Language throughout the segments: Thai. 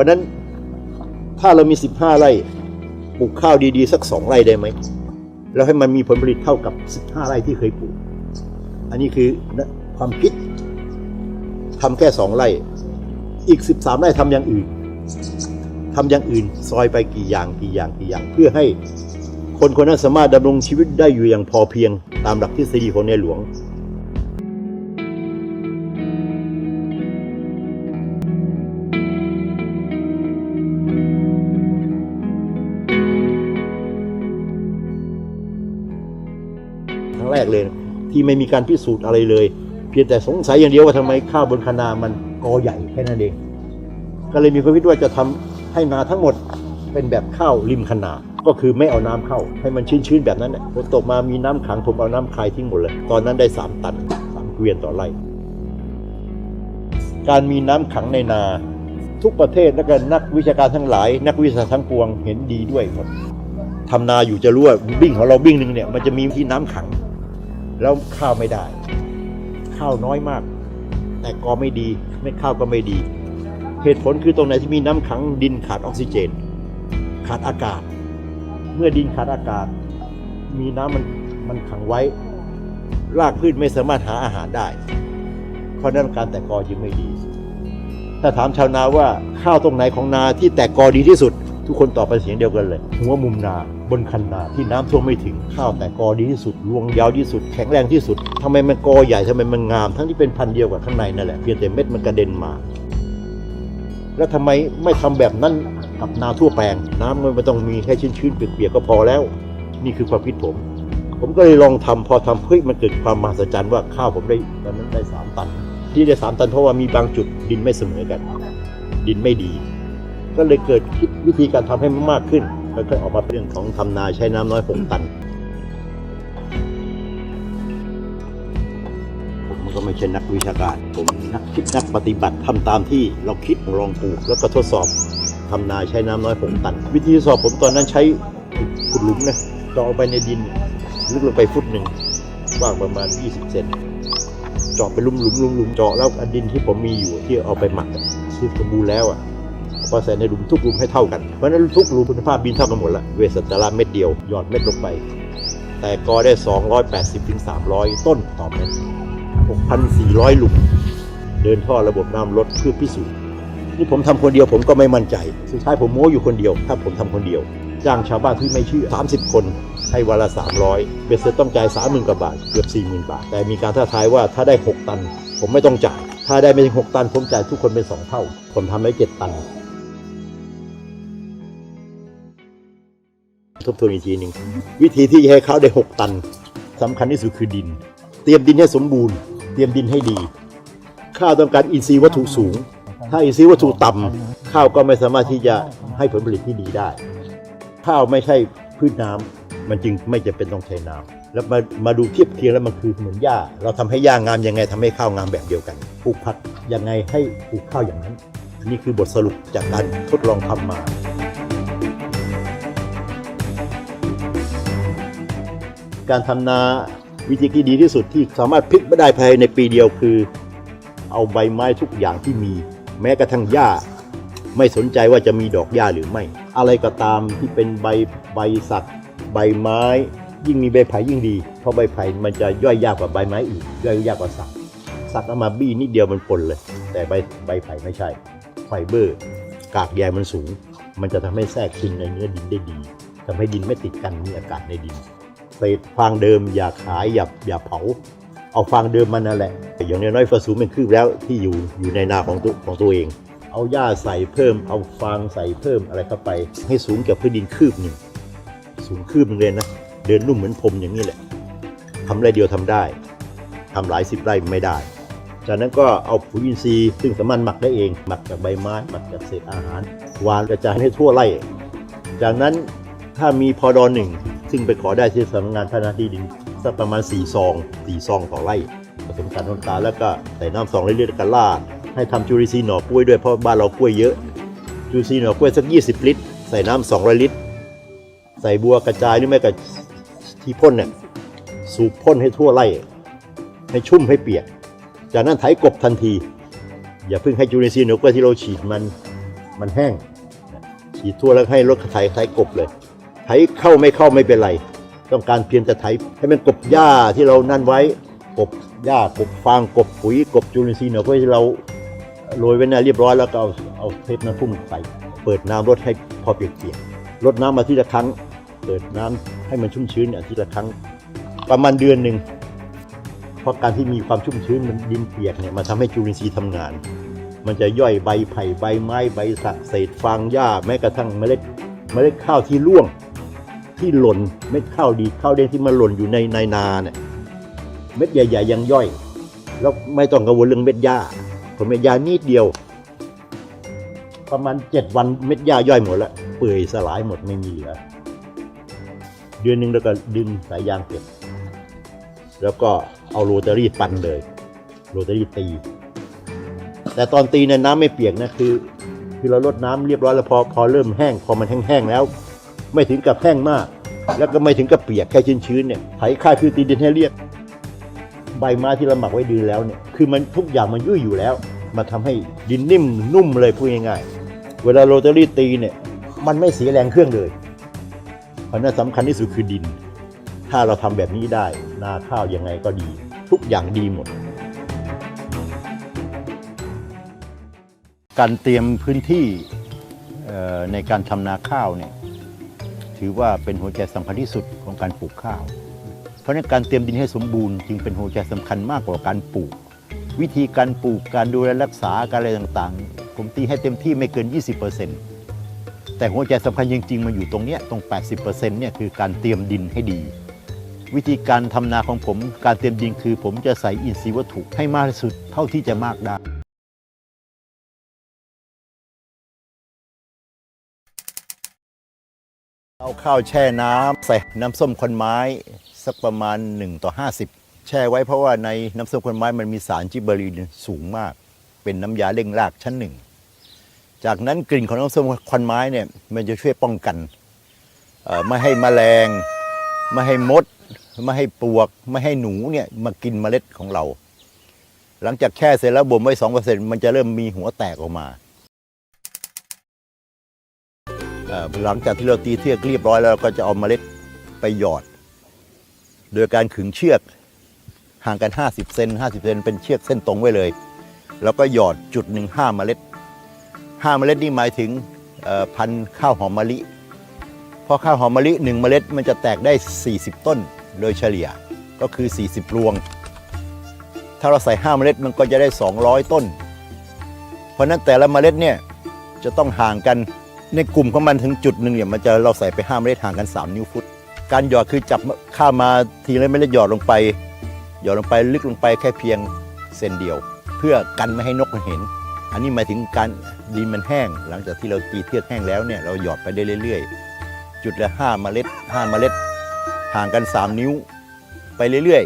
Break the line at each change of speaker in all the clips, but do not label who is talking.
ราะนั้นถ้าเรามี 15 ไร่ปลูกข้าวดีๆ สัก 2 ไร่ได้ไหม แล้วให้มันมีผลผลิตเท่ากับ 15 ไร่ที่เคยปลูก อันนี้คือความคิดทำแค่ 2 ไร่ อีก 13 ไร่ทำอย่างอื่นทำอย่างอื่น ซอยไปกี่อย่างกี่อย่างกี่อย่าง เพื่อให้คนคนนั้นสามารถดำรงชีวิตได้อยู่อย่างพอเพียงตามหลักทฤษฎีของในหลวง ที่ไม่มีการพิสูจน์อะไรเลย เพียงแต่สงสัยอย่างเดียวว่าทำไมข้าวบนคะนามันกอใหญ่แค่นั้นเอง ก็เลยมีความคิดว่าจะทำให้นาทั้งหมดเป็นแบบข้าวริมคะนาก็คือไม่เอาน้ำเข้าให้มันชื้นๆแบบนั้นแหละฝนตกมามีน้ำขังผมเอาน้ำคายทิ้งหมดเลย ตอนนั้นได้ 3 ตันสามเกวียนต่อไร่การมีน้ำขังในนา ทุกประเทศและก็นักวิชาการทั้งหลาย นักวิชาทั้งปวงเห็นดีด้วยหมดทำนาอยู่จะรู้ว่าบิ้งของเราบิ้งหนึ่งเนี่ยมันจะมีที่น้ำขัง แล้วข้าวไม่ได้ ข้าวน้อยมาก แต่กอไม่ดีไม่ข้าวก็ไม่ดี เหตุผลคือตรงไหนที่มีน้ำขังดินขาดออกซิเจน ขาดอากาศ เมื่อดินขาดอากาศ มีน้ำมันมันขังไว้ รากพืชไม่สามารถหาอาหารได้เพราะฉะนั้นการแตกกอจึงไม่ดี ถ้าถามชาวนาว่าข้าวตรงไหนของนาที่แตกกอดีที่สุด ทุกคนตอบเป็นเสียงเดียวกันเลย หัวมุมนาบนคันนาที่น้ำท่วมไม่ถึงข้าวแตกกอดีที่สุดรวงยาวที่สุด แข็งแรงที่สุดทำไมมันกอใหญ่ทำไมมันงาม ทั้งที่เป็นพันเดียวกับข้างในนั่นแหละเพียงแต่เม็ดมันกระเด็นมา แล้วทำไมไม่ทำแบบนั้นกับนาทั่วแปลง น้ำมันไม่ต้องมีแค่ชื้นๆเปียกๆก็พอแล้ว นี่คือความคิดผม ผมก็เลยลองทำพอทำเฮ้ยมันเกิดความมหัศจรรย์ว่าข้าวผมได้ตอนนั้นได้สามตัน ที่ได้สามตันเพราะว่ามีบางจุดดินไม่เสมอกัน ดินไม่ดี ก็เลยเกิดคิดวิธีการทำให้มันมากขึ้นแล้วก็ออกมาเรื่องของทำนาใช้น้ำน้อยหกตันผมก็ไม่ใช่นักวิชาการ ผมนักคิดนักปฏิบัติทำตามที่เราคิดลองปลูกแล้วก็ทดสอบทำนาใช้น้ำน้อยหกตัน วิธีสอบผมตอนนั้นใช้ขุดหลุมนะเจาะไปในดินลึกลงไปฟุตหนึ่งกว้างประมาณ 20 เซนเจาะไปลุมหลุมหลุมหลุมเจาะแล้วอันดินที่ผมมีอยู่ที่เอาไปหมักที่สมบูรณ์แล้วอะ พอใส่ในหลุมทุกหลุมให้เท่ากัน เพราะฉะนั้นทุกหลุมคุณภาพบินเท่ากันหมดละเวสสัตราเม็ดเดียวหยอดเม็ดลงไป แต่กอได้ 280ถึง300 ต้นต่อเม็ด6,400 หลุม เดินท่อระบบน้ำลดเพื่อพิสูจน์นี่ผมทำคนเดียวผมก็ไม่มั่นใจ สุดท้ายผมโม้อยู่คนเดียว ถ้าผมทำคนเดียว จ้างชาวบ้านที่ไม่เชื่อ 30 คนให้วันละ 300เบสเซ็ตต้องจ่าย30,000กว่าบาท เกือบ 40,000 บาท แต่มีการท้าทายว่าถ้าได้ 6 ตัน ผมไม่ต้องจ่าย ถ้าได้ไม่ถึง6ตัน ผมจ่ายทุกคนเป็น 2 เท่า ผมทำได้ 7 ตัน ทบทวนอีกทีหนึ่งวิธีที่จะให้ข้าวได้ 6 ตันสำคัญที่สุดคือดิน เตรียมดินให้สมบูรณ์ เตรียมดินให้ดี ข้าวต้องการอินทรีย์วัตถุสูง ถ้าอินทรีย์วัตถุต่ำข้าวก็ไม่สามารถที่จะให้ผลผลิตที่ดีได้ ข้าวไม่ใช่พืชน้ำมันจึงไม่จำเป็นต้องใช้น้ำแล้วมามาดูเทียบเคียงแล้วมันคือเหมือนหญ้า เราทำให้หญ้างามยังไงทำให้ข้าวงามแบบเดียวกันปลูกผักยังไงให้ปลูกข้าวอย่างนั้น นี่คือบทสรุปจากการทดลองทำมา การทำนาวิธีที่ดีที่สุดที่สามารถพลิกไม่ได้ภายในปีเดียวคือ เอาใบไม้ทุกอย่างที่มี แม้กระทั่งหญ้า ไม่สนใจว่าจะมีดอกหญ้าหรือไม่ อะไรก็ตามที่เป็นใบใบสัตว์ใบไม้ ยิ่งมีใบไผ่ยิ่งดี เพราะใบไผ่มันจะย่อยยากกว่าใบไม้อื่นย่อยยากกว่าสัตว์สัตว์เอามาบี้นิดเดียวมันปนเลย แต่ใบใบไผ่ไม่ใช่ไฟเบอร์ กากใยมันสูง มันจะทำให้แทรกซึมในเนื้อดินได้ดีทำให้ดินไม่ติดกันมีอากาศในดิน เศษฟางเดิมอย่าขายอย่าอย่าเผา เอาฟางเดิมมันนั่นแหละ อย่างน้อยๆฟาสูงเป็นคืบแล้วที่อยู่อยู่ในนาของตัวของตัวเอง เอาหญ้าใส่เพิ่ม เอาฟางใส่เพิ่มอะไรเข้าไป ให้สูงกับพื้นดินคืบหนึ่งสูงคืบหนึงเลยนะเดินนุ่มเหมือนพรมอย่างนี้แหละทำไรเดียวทำได้ทำหลายสิบไร่ไม่ได้ จากนั้นก็เอาปุ๋ยอินทรีย์ซึ่งสามารถหมักได้เองหมักจากใบไม้หมักจากเศษอาหารหวานกระจายให้ทั่วไร่ จากนั้นถ้ามีพอดอหนึ่ง ซึ่งไปขอได้ที่สำนักงานพัฒนาที่ดินสักประมาณ 4 ซอง 4 ซองต่อไร่ผสมกันน้ำตาลแล้วก็ใส่น้ำซองเรื่อยๆกันล่า ให้ทำจุลินทรีย์หน่อกล้วยด้วยเพราะบ้านเรากล้วยเยอะ จุลินทรีย์หน่อกล้วยสัก 20 ลิตร ใส่น้ำ200 ลิตร ใส่บัวกระจายหรือไม่กับที่พ่นเนี่ยสูบพ่นให้ทั่วไร่ ให้ชุ่มให้เปียก จากนั้นไถกบทันที อย่าเพิ่งให้จุลินทรีย์หนูกล้วยที่เราฉีดมันมันแห้งฉีดทั่วแล้วให้รถไถไถกบเลย ไถเข้าไม่เข้าไม่เป็นไร ต้องการเพียงแต่ไถให้มันกบหญ้าที่เรานั่นไว้กบหญ้ากบฟางกบปุ๋ยกบจุลินทรีย์เนี่ยเพื่อที่เราโรยไว้ในาเรียบร้อยแล้วก็เอาเอาเทปน้ำพุ่มใส่เปิดน้ำรดให้พอเปียกๆรดน้ำมาทีละครั้ง เปิดน้ำให้มันชุ่มชื้นอาทิตย์ละครั้ง ประมาณเดือนหนึ่งเพราะการที่มีความชุ่มชื้นมันดินเปียกเนี่ยมันทำให้จุลินทรีย์ทำงาน มันจะย่อยใบไผ่ใบไม้ใบสักเศษฟางหญ้าแม้กระทั่งเมล็ดเมล็ดข้าวที่ร่วง ที่หล่นเม็ดข้าวดีข้าวเด้งที่มันหล่นอยู่ในในนาเนี่ยเม็ดใหญ่ๆยังย่อย แล้วไม่ต้องกังวลเรื่องเม็ดหญ้าเพราะเม็ดหญ้านิดเดียว ประมาณเจ็ดวันเม็ดหญ้าย่อยหมดแล้วเปื่อยสลายหมดไม่มีเหลือเดือนหนึ่งแล้วก็ดึงสายยางเก็บ แล้วก็เอาโรตารี่ปั่นเลย โรตารี่ตี แต่ตอนตีเนี่ยน้ำไม่เปียกนะคือ คือเราลดน้ำเรียบร้อยแล้วพอพอเริ่มแห้ง พอมันแห้งๆแล้ว ไม่ถึงกับแห้งมาก แล้วก็ไม่ถึงกับเปียกแค่ชื้นๆเนี่ยไถค่าคือตีดินให้เรียบใบไม้ที่เราหมักไว้ดีแล้วเนี่ยคือมันทุกอย่างมันยุ่ยอยู่แล้ว มาทำให้ดินนิ่มนุ่มเลยพูดง่ายๆ เวลาโรตารี่ตีเนี่ยมันไม่เสียแรงเครื่องเลย เพราะนั้นสำคัญที่สุดคือดิน ถ้าเราทำแบบนี้ได้ นาข้าวยังไงก็ดี ทุกอย่างดีหมด การเตรียมพื้นที่ในการทำนาข้าวเนี่ย ถือว่าเป็นหัวใจสำคัญที่สุดของการปลูกข้าว เพราะฉะนั้นการเตรียมดินให้สมบูรณ์จึงเป็นหัวใจสำคัญมากกว่าการปลูก วิธีการปลูกการดูแลรักษาการอะไรต่างๆ ผมตีให้เต็มที่ไม่เกิน 20%แต่หัวใจสำคัญจริงๆมันอยู่ตรงเนี้ยตรง 80%เนี่ยคือการเตรียมดินให้ดี วิธีการทำนาของผม การเตรียมดินคือ ผมจะใส่อินทรีย์วัตถุให้มากที่สุดเท่าที่จะมากได้ เอาข้าวแช่น้ำใส่น้ำส้มคนไม้สักประมาณ 1 ต่อ 50 แช่ไว้เพราะว่าในน้ำส้มคนไม้มันมีสารจิบเบอรีนสูงมาก เป็นน้ำยาเร่งรากชั้นหนึ่ง จากนั้นกลิ่นของน้ำส้มควันไม้เนี่ยมันจะช่วยป้องกันไม่ให้แมลง ไม่ให้มด ไม่ให้ปลวก ไม่ให้หนูเนี่ยมากินเมล็ดของเรา หลังจากแช่เสร็จแล้วบ่มไว้สองเปอร์เซ็นต์มันจะเริ่มมีหัวแตกออกมา หลังจากที่เราตีเทือกเรียบร้อยแล้วก็จะเอาเมล็ดไปหยอด โดยการขึงเชือกห่างกัน 50 เซน50 เซนเป็นเชือกเส้นตรงไว้เลย แล้วก็หยอดจุดหนึ่งห้าเมล็ดห้าเมล็ดนี่หมายถึงพันข้าวหอมมะลิเพราะข้าวหอมมะลิหนึ่งเมล็ดมันจะแตกได้ 40 ต้นโดยเฉลี่ยก็คือ 40 รวง ถ้าเราใส่5เมล็ดมันก็จะได้ 200 ต้น เพราะนั้นแต่ละเมล็ดเนี่ยจะต้องห่างกัน ในกลุ่มของมันถึงจุดหนึ่งเนี่ยมันจะเราใส่ไปห้าเมล็ดห่างกัน 3 นิ้วฟุต การหยอดคือจับข้ามาทีละเมล็ดหยอดลงไป หยอดลงไปลึกลงไปแค่เพียงเซนเดียว เพื่อกันไม่ให้นกมันเห็น อันนี้หมายถึงการดินมันแห้ง หลังจากที่เราตีเทือกแห้งแล้วเนี่ยเราหยอดไปได้เรื่อยๆ จุดละ5เมล็ด5เมล็ดห่างกัน 3 นิ้วไปเรื่อย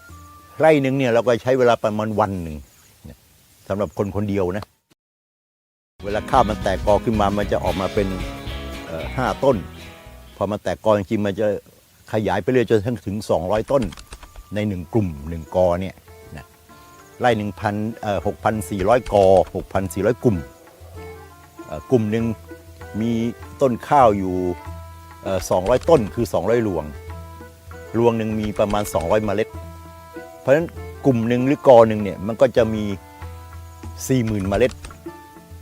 ๆไร่หนึ่งเนี่ยเราก็ใช้เวลาประมาณวันหนึ่งสำหรับคนคนเดียวนะ เวลาข้าวมันแตกกอขึ้นมา มันจะออกมาเป็นห้าต้น พอมันแตกกอจริงมันจะขยายไปเรื่อยจนถึง 200 ต้นในหนึ่งกลุ่มหนึ่งกอเนี่ยนะไร่หนึ่งพันหกพันสี่ร้อยกอหกพันสี่ร้อยกลุ่ม กลุ่มหนึ่งมีต้นข้าวอยู่สองร้อยต้นคือ 200รวง รวงหนึ่งมีประมาณ 200 เมล็ด เพราะฉะนั้นกลุ่มหนึ่งหรือกอหนึ่งเนี่ยมันก็จะมี 40,000 เมล็ด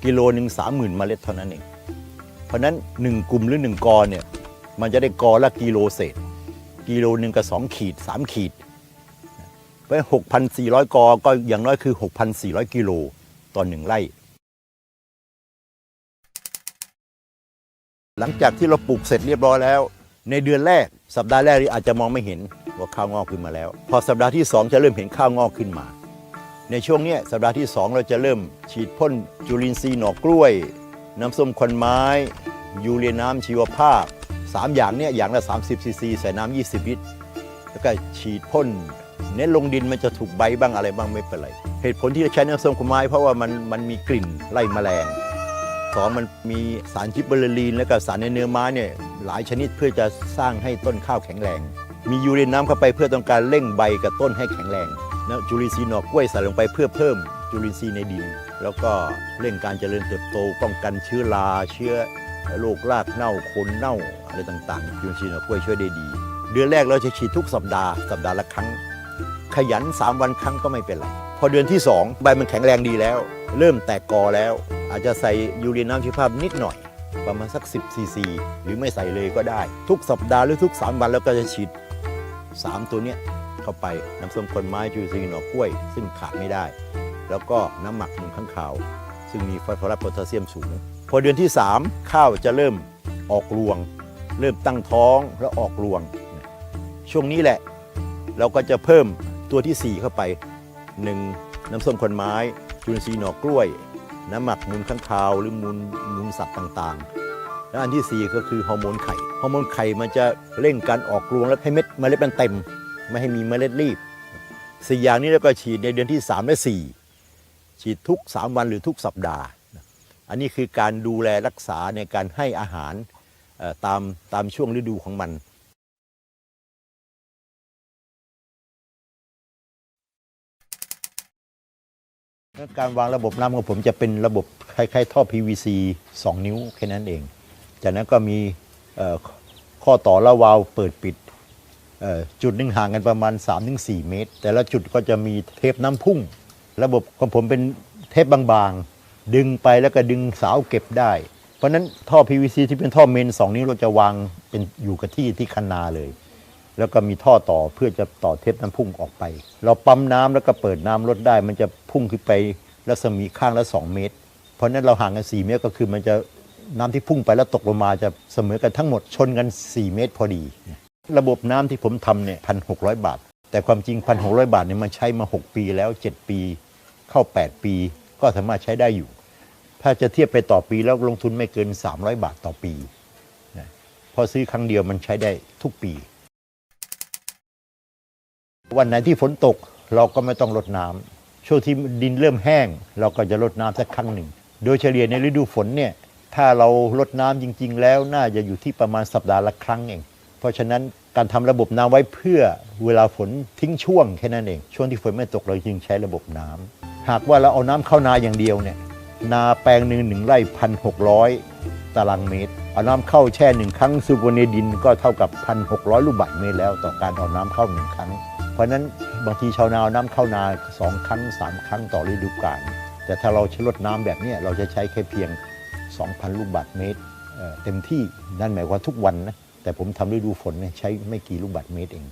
กิโลหนึ่งสามหมื่นเมล็ดเท่านั้นเอง เพราะนั้นหนึ่งกลุ่มหรือหนึ่งกอเนี่ยมันจะได้กอละกิโลเศษ กิโลหนึ่งกับสองขีดสามขีดเพราะหกพันสี่ร้อยกอก็อย่างน้อยคือหกพันสี่ร้อยกิโลต่อหนึ่งไร่ หลังจากที่เราปลูกเสร็จเรียบร้อยแล้ว ในเดือนแรกสัปดาห์แรกนี่อาจจะมองไม่เห็นว่าข้าวงอกขึ้นมาแล้ว พอสัปดาห์ที่สองจะเริ่มเห็นข้าวงอกขึ้นมา ในช่วงนี้สัปดาห์ที่ 2 เราจะเริ่มฉีดพ่นจุลินทรีย์หนอกกล้วย น้ำส้มควันไม้ ยูเรียน้ำชีวภาพ 3 อย่างเนี้ยอย่างละ 30ซีซีใส่น้ำ20 ลิตร แล้วก็ฉีดพ่นเน้นลงดินมันจะถูกใบบ้างอะไรบ้างไม่เป็นไร เหตุผลที่เราใช้น้ำส้มควันไม้ เพราะว่ามันมันมีกลิ่นไล่แมลงสองมันมีสารจิบเบอร์ลีน และก็สารในเนื้อไม้เนี่ยหลายชนิดเพื่อจะสร้างให้ต้นข้าวแข็งแรง มียูเรียน้ำเข้าไปเพื่อต้องการเร่งใบกับต้นให้แข็งแรง นะจุลินทรีย์หนอกกล้วยใส่ลงไปเพื่อเพิ่มจุลินทรีย์ในดิน แล้วก็เร่งการเจริญเติบโตป้องกันเชื้อราเชื้อโรครากเน่าโคนเน่าอะไรต่างๆจุลินทรีย์หนอกล้วยช่วยได้ดี เดือนแรกเราจะฉีดทุกสัปดาห์สัปดาห์ละครั้ง ขยัน 3 วันครั้งก็ไม่เป็นไรพอเดือนที่ 2 ใบมันแข็งแรงดีแล้ว เริ่มแตกกอแล้ว อาจจะใส่ยูเรียน้ำชีวภาพนิดหน่อย ประมาณสัก 10ซีซีหรือไม่ใส่เลยก็ได้ ทุกสัปดาห์หรือทุก 3 วันแล้วก็จะฉีด 3 ตัวเนี้ย เข้าไป น้ำส้มคนไม้จุลินทรีย์หน่อกล้วย ซึ่งขาดไม่ได้ แล้วก็น้ำหมักมูลข้างคาว ซึ่งมีฟอสฟอรัสโพแทสเซียมสูง พอเดือนที่ 3 ข้าวจะเริ่มออกรวง เริ่มตั้งท้องแล้วออกรวง ช่วงนี้แหละ เราก็จะเพิ่มตัวที่ 4 เข้าไป 1. น้ำส้มคนไม้จุลินทรีย์หน่อกล้วย น้ำหมักมูลข้างคาว หรือมูลมูลสัตว์ต่างๆ และอันที่ 4 ก็คือฮอร์โมนไข่ ฮอร์โมนไข่มันจะเร่งการออกรวงและให้เม็ดเมล็ดมันเต็ม ไม่ให้มีเมล็ดรีบสี่อย่างนี้เราก็ฉีดในเดือนที่ 3 และ 4 ฉีดทุก 3 วันหรือทุกสัปดาห์ อันนี้คือการดูแลรักษาในการให้อาหารตามตามช่วงฤดูของมันการวางระบบน้ำของผมจะเป็นระบบคล้ายๆท่อ PVC 2 นิ้วแค่นั้นเอง จากนั้นก็มีข้อต่อระวาล์วเปิดปิด จุดหนึ่งห่างกันประมาณ 3-4 เมตร แต่ละจุดก็จะมีเทปน้ำพุ่ง ระบบของผมเป็นเทปบางๆ ดึงไปแล้วก็ดึงสาวเก็บได้ เพราะนั้นท่อ PVC ที่เป็นท่อเมน 2 นิ้วเราจะวางเป็นอยู่กับที่ที่คันนาเลย แล้วก็มีท่อต่อเพื่อจะต่อเทปน้ำพุ่งออกไป เราปั๊มน้ำแล้วก็เปิดน้ำลดได้ มันจะพุ่งขึ้นไปรัศมีข้างละ 2 เมตร เพราะฉะนั้นเราห่างกัน4เมตรก็คือมันจะน้ำที่พุ่งไปแล้วตกลงมาจะเสมอกันทั้งหมดชนกัน 4 เมตรพอดี ระบบน้ำที่ผมทำเนี่ยพันหกบาท แต่ความจริงพันหกบาทเนี่ยมันใช้มา 6 ปีแล้ว 7 ปี เข้า 8 ปี ก็สามารถใช้ได้อยู่ ถ้าจะเทียบไปต่อปีแล้วลงทุนไม่เกิน 300 บาทต่อปีนะพอซื้อครั้งเดียวมันใช้ได้ทุกปี วันไหนที่ฝนตกเราก็ไม่ต้องรดน้ำช่วงที่ดินเริ่มแห้ง เราก็จะรดน้ำสักครั้งหนึ่ง โดยเฉลี่ยในฤดูฝนเนี่ยถ้าเรารดน้ำจริง ๆ แล้วน่าจะอยู่ที่ประมาณสัปดาห์ละครั้งเอง ราะฉะนั้นการทำระบบน้ำไว้เพื่อเวลาฝนทิ้งช่วงแค่นั้นเอง ช่วงที่ฝนไม่ตกเราจึงใช้ระบบน้ำหากว่าเราเอาน้ำเข้านาอย่างเดียวเนี่ยนาแปลงหนึ่งหนึ่งไร่พันหกร้อยตารางเมตร เอาน้ำเข้าแช่หนึ่งครั้งซูโบเนดินก็เท่ากับพันหกร้อยลูกบาศก์เมตรแล้ว ต่อการเอาน้ำเข้าหนึ่งครั้ง เพราะนั้นบางทีชาวนาเอาน้ำเข้านาสองครั้งสามครั้งต่อฤดูกาลแต่ถ้าเราใช้รดน้ำแบบนี้เราจะใช้แค่เพียง 2,000 ลูกบาศก์เมตรเต็มที่นั่นหมายความว่าทุกวันนะ แต่ผมทำฤดูฝนเนี่ยใช้ไม่กี่ลูกบาศก์เมตรเอง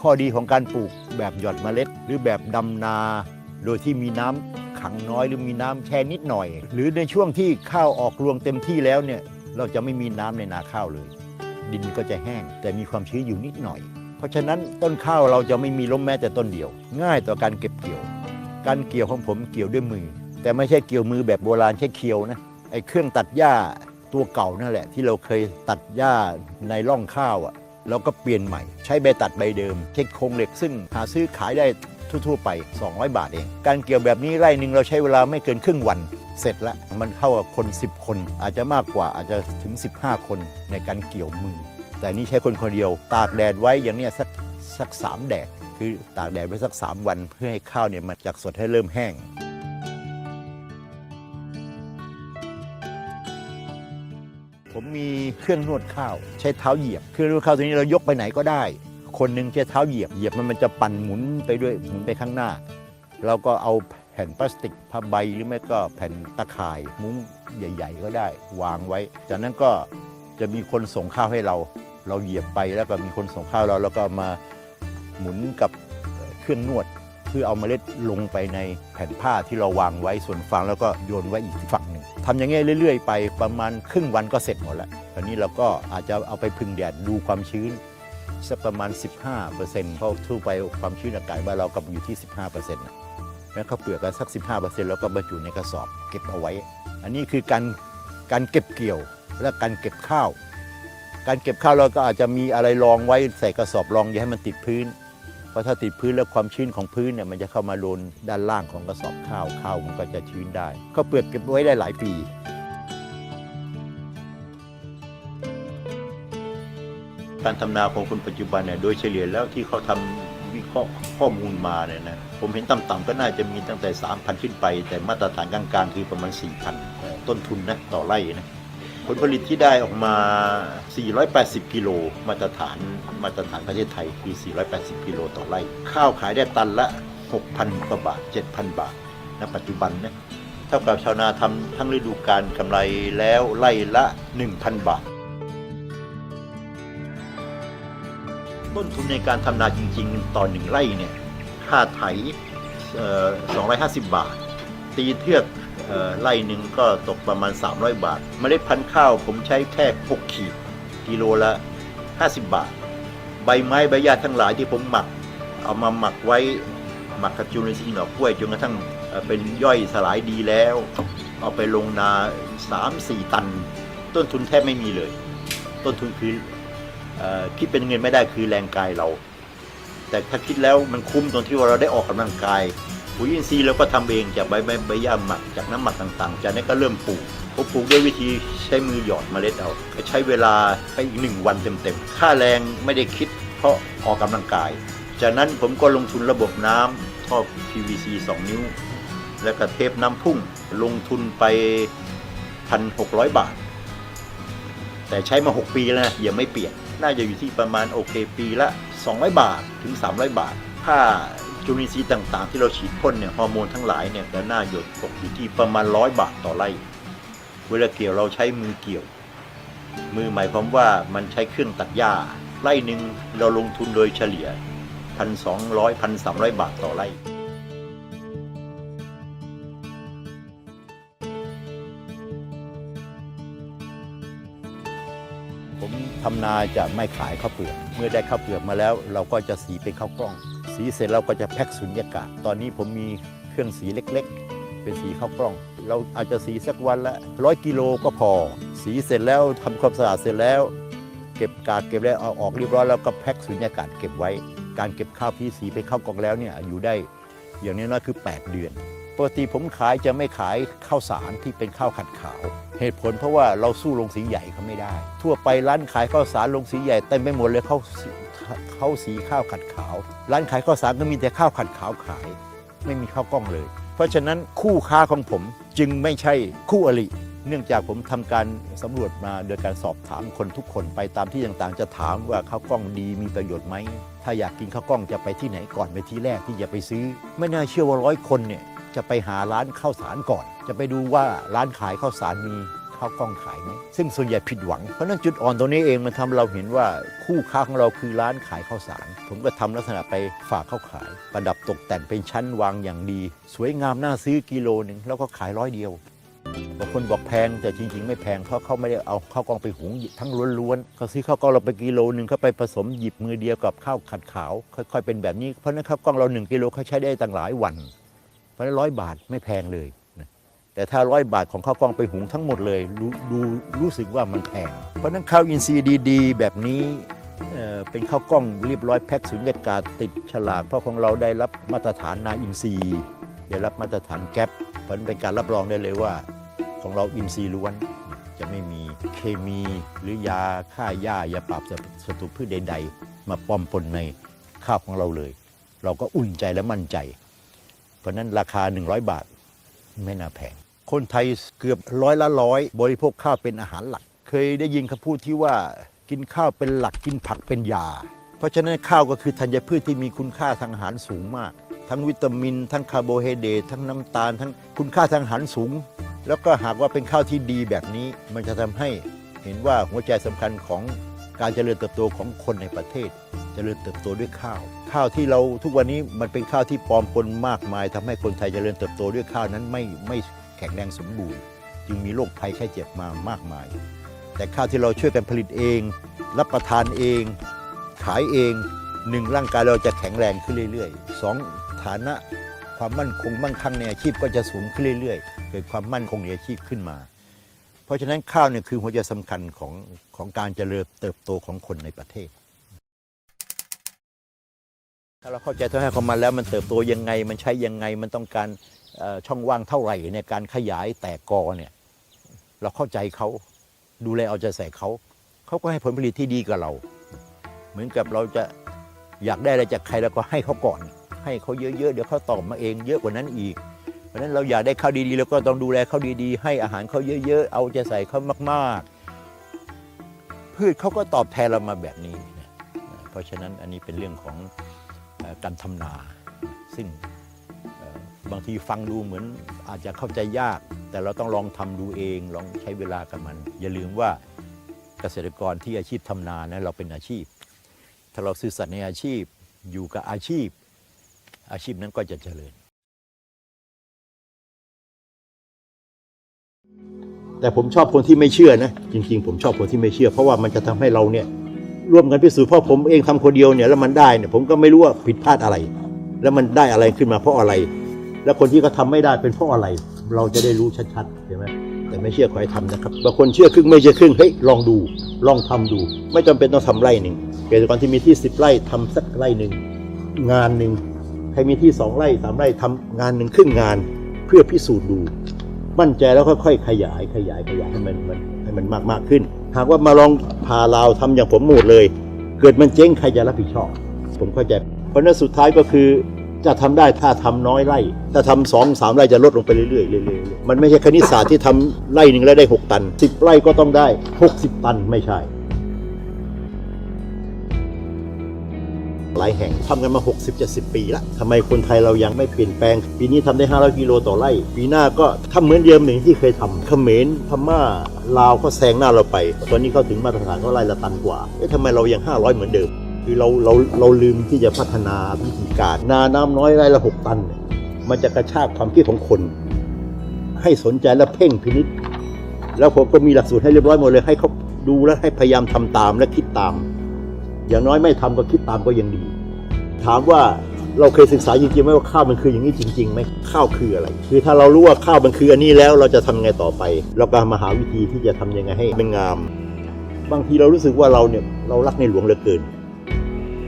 ข้อดีของการปลูกแบบหยอดเมล็ด หรือแบบดำนา โดยที่มีน้ำขังน้อยหรือมีน้ำแช่นิดหน่อย หรือในช่วงที่ข้าวออกรวงเต็มที่แล้วเนี่ยเราจะไม่มีน้ำในนาข้าวเลย ดินก็จะแห้งแต่มีความชื้นอยู่นิดหน่อย ราะฉะนั้นต้นข้าวเราจะไม่มีล้มแม้แต่ต้นเดียว ง่ายต่อการเก็บเกี่ยว การเกี่ยวของผมเกี่ยวด้วยมือ แต่ไม่ใช่เกี่ยวมือแบบโบราณใช้เคียวนะไอ้เครื่องตัดหญ้าตัวเก่านั่นแหละ ที่เราเคยตัดหญ้าในร่องข้าวอะเราก็เปลี่ยนใหม่ ใช้ใบตัดใบเดิมเช็คโครงเหล็กซึ่งหาซื้อขายได้ทั่วๆไป 200 บาทเอง การเกี่ยวแบบนี้ไร่หนึ่งเราใช้เวลาไม่เกินครึ่งวัน เสร็จแล้วมันเข้ากับคน 10 คน อาจจะมากกว่าอาจจะถึง 15 คนในการเกี่ยวมือ แต่นี่ใช้คนคนเดียว ตากแดดไว้อย่างเนี้ยสักสักสามแดด คือตากแดดไว้สัก 3 วันเพื่อให้ข้าวเนี่ยมันจากสดให้เริ่มแห้ง ผมมีเครื่องนวดข้าว ใช้เท้าเหยียบ เครื่องนวดข้าวตัวนี้เรายกไปไหนก็ได้ คนหนึ่งใช้เท้าเหยียบเหยียบมันมันจะปั่นหมุนไปด้วยหมุนไปข้างหน้าเราก็เอาแผ่นพลาสติกผ้าใบหรือไม่ก็แผ่นตะข่ายมุ้งใหญ่ ๆ ก็ได้ วางไว้ จากนั้นก็จะมีคนส่งข้าวให้เรา เราเหยียบไปแล้วก็มีคนส่งข้าวเราแล้วก็มาหมุนกับเครื่องนวด เพื่อเอาเมล็ดลงไปในแผ่นผ้าที่เราวางไว้ส่วนฟางแล้วก็โยนไว้อีกฝั่งหนึ่งทำอย่างเงี้ยเรื่อย ๆ ไปประมาณครึ่งวันก็เสร็จหมดแล้วตอนนี้เราก็อาจจะเอาไปพึ่งแดดดูความชื้นสักประมาณ 15%เพราะทั่วไปความชื้นอากาศบ้านเราก็อยู่ที่ 15%นะแล้วข้าวเปลือกก็สัก 15%แล้วก็บรรจุในกระสอบเก็บเอาไว้ อันนี้คือการการเก็บเกี่ยวและการเก็บข้าว การเก็บข้าวเราก็อาจจะมีอะไรรองไว้ใส่กระสอบรองอย่าให้มันติดพื้น เพราะถ้าติดพื้นแล้วความชื้นของพื้นเนี่ยมันจะเข้ามาโดนด้านล่างของกระสอบข้าวข้าวมันก็จะชื้นได้ข้าวเปลือกเก็บไว้ได้หลายปีการทำนาของคนปัจจุบันเนี่ยโดยเฉลี่ยแล้วที่เขาทำวิเคราะห์ข้อมูลมาเนี่ยนะผมเห็นต่ำๆก็น่าจะมีตั้งแต่ 3,000 ขึ้นไป แต่มาตรฐานกลางๆ คือประมาณ 4,000 ต้นทุนนะต่อไร่นะ ผลผลิตที่ได้ออกมา 480 กิโลมาตรฐานมาตรฐานประเทศไทยคือ 480 กิโลต่อไร่ ข้าวขายได้ตันละ 6,000 กว่าบาท 7,000 บาทณปัจจุบันนะเท่ากับชาวนาทำทั้งฤดูกาลกำไรแล้วไร่ละ 1,000 บาท ต้นทุนในการทำนาจริง ๆ ต่อหนึ่งไร่เนี่ยค่าไถ250 บาท ตีเทือก ไร่หนึ่งก็ตกประมาณ 300 บาท เมล็ดพันธุ์ข้าวผมใช้แค่6ขีดกิโลละ 50 บาท ใบไม้ใบหญ้าทั้งหลายที่ผมหมัก เอามาหมักไว้หมักกับจุลินทรีย์หน่อกล้วยจนกระทั่งเป็นย่อยสลายดีแล้ว เอาไปลงนา 3-4 ตัน ต้นทุนแทบไม่มีเลย ต้นทุนคืออคิดเป็นเงินไม่ได้คือแรงกายเรา แต่ถ้าคิดแล้วมันคุ้มตรงที่ว่าเราได้ออกกำลังกาย ปุ๋ยอินทรีย์เราก็ทำเองจากใบไม้ใบหญ้าหมักจากน้ำหมักต่างๆ จากนั้นก็เริ่มปลูกผมปลูกด้วยวิธีใช้มือหยอดเมล็ดเอาก็ใช้เวลาไปอีกหนึ่งวันเต็มๆ ค่าแรงไม่ได้คิดเพราะออกกำลังกาย จากนั้นผมก็ลงทุนระบบน้ำท่อ PVC 2 นิ้ว แล้วก็เทปน้ำพุ่งลงทุนไป 1,600 บาท แต่ใช้มา 6 ปีแล้วนะยังไม่เปลี่ยน น่าจะอยู่ที่ประมาณโอเคปีละ 200 บาทถึง 300 บาท ค่า จุลินทรีย์ต่างๆ ที่เราฉีดพ่นเนี่ยฮอร์โมนทั้งหลายเนี่ยก็น่าหยดตกอยู่ที่ประมาณ100บาทต่อไร่ เวลาเกี่ยวเราใช้มือเกี่ยว มือหมายความว่ามันใช้เครื่องตัดหญ้า ไร่หนึ่งเราลงทุนโดยเฉลี่ย1,200 1,300บาทต่อไร่ผมทำนาจะไม่ขายข้าวเปลือก เมื่อได้ข้าวเปลือกมาแล้ว เราก็จะสีเป็นข้าวกล้อง สีเสร็จเราก็จะแพ็คสุญญากาศ ตอนนี้ผมมีเครื่องสีเล็ก ๆ เป็นสีข้าวกล้อง เราอาจจะสีสักวันละร้อยกิโลก็พอ สีเสร็จแล้วทำความสะอาดเสร็จแล้ว เก็บกากเก็บแล้วเอาออกเรียบร้อยแล้วก็แพ็คสุญญากาศเก็บไว้ การเก็บข้าวพีสีไปข้าวกล้องแล้วเนี่ยอยู่ได้อย่างน้อยคือ 8 เดือนปกติผมขายจะไม่ขายข้าวสารที่เป็นข้าวขัดขาว เหตุผลเพราะว่าเราสู้ลงสีใหญ่เขาไม่ได้ ทั่วไปร้านขายข้าวสารลงสีใหญ่เต็มไปหมดเลยเขา ขาสีข้าวขัดขาว ร้านขายข้าวสารก็มีแต่ข้าวขัดขาวขาย ไม่มีข้าวกล้องเลย เพราะฉะนั้นคู่ค้าของผมจึงไม่ใช่คู่อริเนื่องจากผมทำการสำรวจมาโดยการสอบถามคนทุกคนไปตามที่ต่างๆ จะถามว่าข้าวกล้องดีมีประโยชน์ไหม ถ้าอยากกินข้าวกล้องจะไปที่ไหนก่อนไปที่แรกที่จะไปซื้อ ไม่น่าเชื่อว่าร้อยคนเนี่ยจะไปหาร้านข้าวสารก่อน จะไปดูว่าร้านขายข้าวสารมี ข้าวกล้องขายไหมซึ่งส่วนใหญ่ผิดหวัง เพราะนั้นจุดอ่อนตรงนี้เองมันทำเราเห็นว่าคู่ค้าของเราคือร้านขายข้าวสาร ผมก็ทำลักษณะไปฝากเข้าขาย ประดับตกแต่งเป็นชั้นวางอย่างดี สวยงามน่าซื้อกิโลหนึ่งแล้วก็ขายร้อยเดียวบางคนบอกแพงแต่จริง ๆ ไม่แพงเพราะเขาไม่ได้เอาข้าวกล้องไปหุงทั้งล้วนๆเขาซื้อข้าวกล้องเราไปกิโลหนึ่งเขาไปผสมหยิบมือเดียวกับข้าวขัดขาว ค่อย ๆ เป็นแบบนี้เพราะนั้นข้าวกล้องเราหนึ่งกิโลเขาใช้ได้ตั้งหลายวัน เพราะนั้นร้อยบาทไม่แพงเลย แต่ถ้าร้อยบาทของข้าวกล้องไปหุงทั้งหมดเลยรู้ดูรู้สึกว่ามันแพง เพราะนั้นข้าวอินทรีย์ดีๆ แบบนี้เเป็นข้าวกล้องเรียบร้อยแพ็คสุญญากาศติดฉลากเพราะของเราได้รับมาตรฐานนาอินทรีย์ ได้รับมาตรฐานแก๊ปเพราะนั้นเป็นการรับรองได้เลยว่า ของเราอินทรีย์ล้วนจะไม่มีเคมีหรือยาฆ่าหญ้ายาปราบศัตรูพืชใด ๆ มาปอมปนในข้าวของเราเลย เราก็อุ่นใจและมั่นใจ เพราะฉะนั้นราคา 100 บาทไม่น่าแพง คนไทยเกือบร้อยละร้อยบริโภคข้าวเป็นอาหารหลัก เคยได้ยินคำพูดที่ว่ากินข้าวเป็นหลักกินผักเป็นยา เพราะฉะนั้นข้าวก็คือธัญพืชที่มีคุณค่าทางอาหารสูงมาก ทั้งวิตามิน ทั้งคาร์โบไฮเดรตทั้งน้ำตาล ทั้งคุณค่าทางอาหารสูง แล้วก็หากว่าเป็นข้าวที่ดีแบบนี้ มันจะทำให้เห็นว่าหัวใจสำคัญของการเจริญเติบโตของคนในประเทศเจริญเติบโตด้วยข้าว ข้าวที่เราทุกวันนี้มันเป็นข้าวที่ปลอมปนมากมายทำให้คนไทยเจริญเติบโตด้วยข้าวนั้นไม่ไม่ ข็งแรงสมบูรณ์ จึงมีโรคภัยไข้เจ็บมามากมาย แต่ข้าวที่เราช่วยกันผลิตเอง รับประทานเอง ขายเองหนึ่งร่างกายเราจะแข็งแรงขึ้นเรื่อยๆสองฐานะความมั่นคงมั่งคั่งในอาชีพก็จะสูงขึ้นเรื่อยๆ เกิดความมั่นคงในอาชีพขึ้นมา เพราะฉะนั้นข้าวเนี่ยคือหัวใจสำคัญของของการเจริญเติบโตของคนในประเทศ ถ้าเราเข้าใจเท่าไหร่ของมันแล้วมันเติบโตยังไงมันใช้ยังไงมันต้องการช่องว่างเท่าไหร่ในการขยายแตกกอเนี่ยเราเข้าใจเขาดูแลเอาใจใส่เขาเขาก็ให้ผลผลิตที่ดีกับเรา เหมือนกับเราจะอยากได้อะไรจากใครแล้วก็ให้เขาก่อน ให้เขาเยอะๆเดี๋ยวเขาตอบมาเองเยอะกว่านั้นอีก เพราะนั้นเราอยากได้ข้าวดีๆเราก็ต้องดูแลเขาดีๆ ให้อาหารเขาเยอะๆเอาใจใส่เขามากๆ พืชเขาก็ตอบแทนเรามาแบบนี้นะเพราะฉะนั้นอันนี้เป็นเรื่องของ การทำนา ซึ่งบางทีฟังดูเหมือนอาจจะเข้าใจยาก แต่เราต้องลองทำดูเองลองใช้เวลากับมัน อย่าลืมว่าเกษตรกรที่อาชีพทำนานะเราเป็นอาชีพ ถ้าเราซื่อสัตย์ในอาชีพอยู่กับอาชีพ อาชีพนั้นก็จะเจริญ แต่ผมชอบคนที่ไม่เชื่อนะจริง ๆ ผมชอบคนที่ไม่เชื่อ เพราะว่ามันจะทำให้เราเนี่ย ร่วมกันพิสูจน์เพราะผมเองทำคนเดียวเนี่ยแล้วมันได้เนี่ยผมก็ไม่รู้ว่าผิดพลาดอะไร แล้วมันได้อะไรขึ้นมาเพราะอะไร แล้วคนที่เขาทาไม่ได้เป็นเพราะอะไร เราจะได้รู้ชัดๆใช่ไหมแต่ไม่เชื่อให้ทำนะครับบางคนเชื่อครึ่งไม่เชื่อครึ่งเฮ้ยลองดู ลองทำดู ไม่จำเป็นต้องทำไร่หนึ่งเกษตรกรที่มีที่สิบไร่ทำสักไร่หนึ่งงานหนึ่งใครมีที่สองไร่สามไร่ทำงานหนึ่งครึ่งงาน เพื่อพิสูจน์ดู มั่นใจแล้วค่อยๆขยายขยายขยายให้มันมันให้มันมากมากขึ้น หากว่ามาลอง พาเราวทำอย่างผมหมดเลย เกิดมันเจ๊งใครจะรับผิดชอบ ผมเข้าใจ เพราะนั้นสุดท้ายก็คือจะทำได้ถ้าทำน้อยไร่ ถ้าทำสองสามไร่จะลดลงไปเรื่อยๆเรื่อยๆมันไม่ใช่คณิตศาสตร์ที่ทำไร่หนึ่งแล้วได้ 6 ตัน 10 ไร่ก็ต้องได้ 60 ตันไม่ใช่ หลายแห่งทำกันมา 60-70 ปีแล้วทำไมคนไทยเรายังไม่เปลี่ยนแปลง ปีนี้ทำได้ 500 กิโลต่อไร่ ปีหน้าก็ทำเหมือนเดิมหนึ่างที่เคยทำเขมรพม่าลาวก็แซงหน้าเราไป ตอนนี้เขาถึงมาตรฐานก็ไร่ละตันกว่าเอ๊ะทำไมเรายัง 500 เหมือนเดิม คือเราเราเราลืมที่จะพัฒนาวิธีการนาน้ำน้อยไร่ละ 6 ตัน มันจะกระชากความคิดของคน ให้สนใจและเพ่งพินิษแล้วผมก็มีหลักสูตรให้เรียบร้อยหมดเลยให้เขาดูและให้พยายามทำตามและคิดตาม อย่างน้อยไม่ทำก็คิดตามก็ยังดี ถามว่าเราเคยศึกษาจริงๆไหมว่าข้าวมันคืออย่างนี้จริงๆไหมข้าวคืออะไร คือถ้าเรารู้ว่าข้าวมันคืออันนี้แล้วเราจะทำไงต่อไป เราก็มาหาวิธีที่จะทำยังไงให้มันงาม บางทีเรารู้สึกว่าเราเนี่ยเรารักในหลวงเหลือเกิน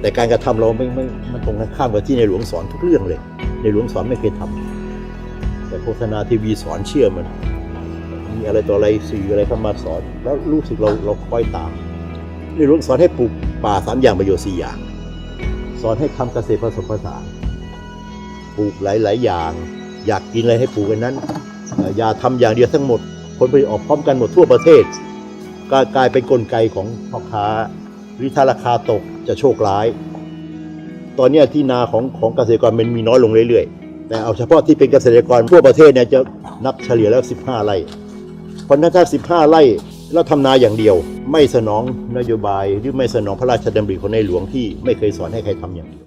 แต่การกระทำเราไม่ไม่มันตรงกันข้ามกับที่ในหลวงสอนทุกเรื่องเลย ในหลวงสอนไม่เคยทำแต่โฆษณาทีวีสอนเชื่อมันมีอะไรต่ออะไรสื่ออะไรเข้ามาสอน แล้วรู้สึกเราเราคอยตามในหลวงสอนให้ปลูก ป่าสามอย่างประโยชน์สี่อย่าง สอนให้ทำเกษตรผสมผสานปลูกหลาย ๆ อย่าง อยากกินอะไรให้ปลูกกันนั้น อย่าทำอย่างเดียวทั้งหมด ผลผลิตออกพร้อมกันหมดทั่วประเทศ ก็กลายเป็นกลไกของพ่อค้าหรือถ้าราคาตกจะโชคร้าย ตอนนี้ที่นาของของเกษตรกรมันมีน้อยลงเรื่อย ๆ แต่เอาเฉพาะที่เป็นเกษตรกรทั่วประเทศเนี่ยจะนับเฉลี่ยแล้ว 15 ไร่เพราะฉะนั้นถ้า 15 ไร่ เราทำนาอย่างเดียว ไม่สนองนโยบายหรือไม่สนองพระราชดำริของในหลวงที่ไม่เคยสอนให้ใครทำอย่างเดียว